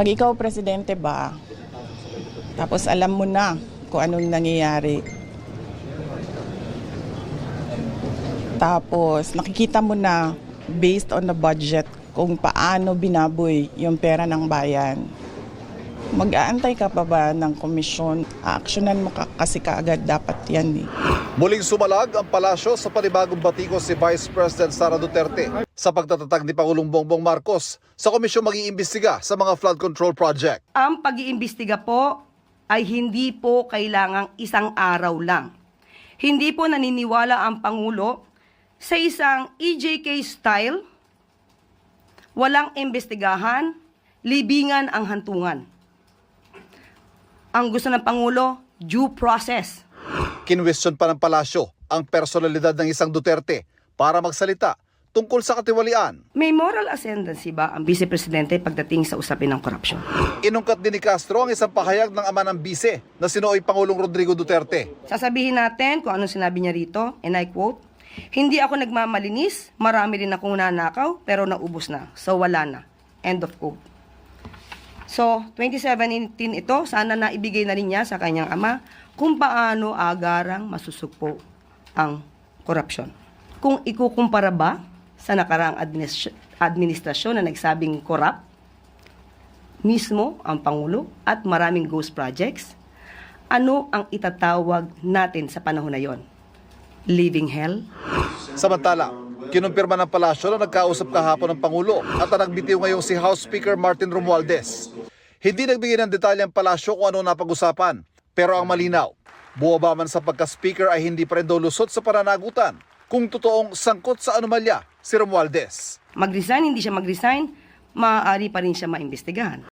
Pag ikaw presidente ba, tapos alam mo na kung anong nangyayari. Tapos nakikita mo na based on the budget kung paano binaboy yung pera ng bayan. Mag-aantay ka pa ba ng komisyon? Aaksyonan mo ka kasi kaagad dapat yan eh. Muling sumalag ang palasyo sa panibagong batikos si Vice President Sara Duterte sa pagtatatag ni Pangulong Bongbong Marcos sa komisyon mag-iimbestiga sa mga flood control project. Ang pag-iimbestiga po ay hindi po kailangang isang araw lang. Hindi po naniniwala ang Pangulo sa isang EJK style, walang imbestigahan, libingan ang hantungan. Ang gusto ng Pangulo, due process. Kinwestiyon pa ng palasyo ang personalidad ng isang Duterte para magsalita tungkol sa katiwalian. May moral ascendancy ba ang Vice Presidente pagdating sa usapin ng korupsyon? Inungkat din ni Castro ang isang pahayag ng ama ng bise na sinooy Pangulong Rodrigo Duterte. Sasabihin natin kung anong sinabi niya rito, and I quote, Hindi ako nagmamalinis, marami rin akong nanakaw, pero naubos na. So wala na. End of quote. So, 2017 ito, sana naibigay na rin niya sa kanyang ama kung paano agarang masusugpo ang korupsyon. Kung ikukumpara ba sa nakaraang administ- administrasyon na nagsabing corrupt, mismo ang Pangulo at maraming ghost projects, ano ang itatawag natin sa panahon na yon? Living hell? Samantala, kinumpirma ng palasyo na nagkausap kahapon ng Pangulo at ang nagbitiw ngayong si House Speaker Martin Romualdez. Hindi nagbigay ng detalye ang palasyo kung ano napag-usapan. Pero ang malinaw, buwaba man sa pagka-speaker ay hindi pa rin daw lusot sa pananagutan kung totoong sangkot sa anomalya si Romualdez. Mag-resign, hindi siya mag-resign, maaari pa rin siya maimbestigahan.